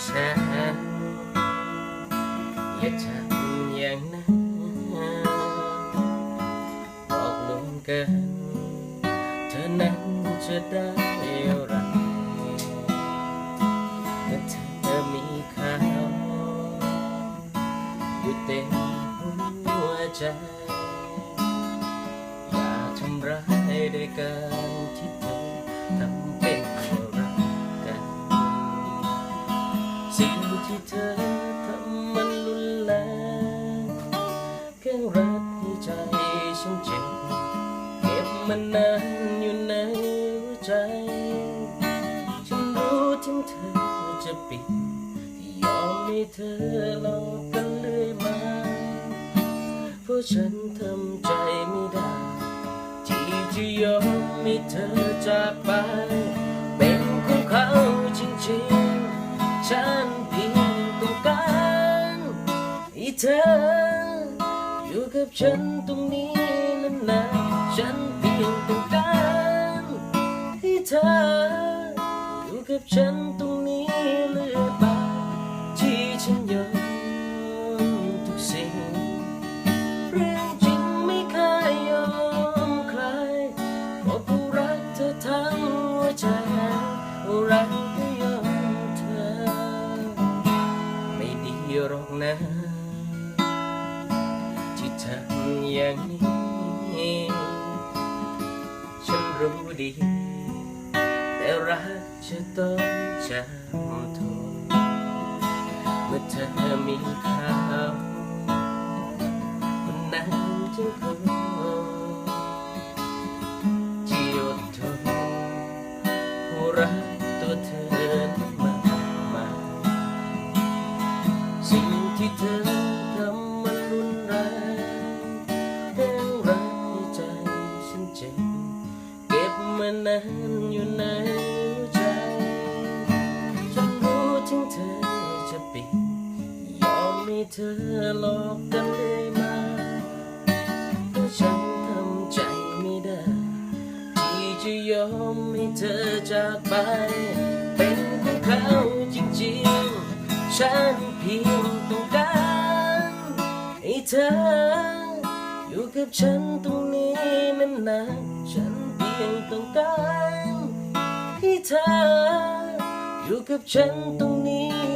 ฉันอย่าทำอย่างนั้นบอกลงเกินเธอนั้นจะได้อะไรเมื่อเธอมีเขาอยู่เต็มหัวใจอย่าทำร้ายด้วยกา สิ่งที่เธอทำมันรุนแรงแค่รักให้ใจฉันเจ็บเก็บมันนานอยู่ในหัวใจ ฉันรู้ถึงเธอจะปิดที่ยอมให้เธอหลอกกันเรื่อยมาเพราะฉันทำใจไม่ได้ ที่จะยอมให้เธอจากไป เธอ อยู่กับฉันตรงนี้นานๆฉันเพียงต้องการให้เธอ อยู่กับฉันตรงนี้เรื่อยไปที่ฉันยอมทุกสิ่งเรื่องจริงไม่เคยยอมใครเพราะกูรักเธอทั้งหัวใจรักก็ยอมเธอ ไม่ดีหรอกนะ ที่ทำอย่างนี้ ฉันรู้ดี แต่รักจะต้องจำทนเมื่อเธอมีเขาคนนั้นจึงคนที่อดทนรักตัวเธอมากมายสิ่งที่เธอ นานอยู่ในหัวใจฉันรู้ถึงเธอจะปิด ยอมให้เธอหลอกกันเลยมาเพราะฉันทำใจไม่ได้ ที่จะยอมให้เธอจากไป เป็นของเขาจริงๆ ฉันเพียงต้องการให้เธออยู่กับฉันตรงนี้นานๆฉัน ยงต้องการให้เธออยู่กับฉันตรงนี้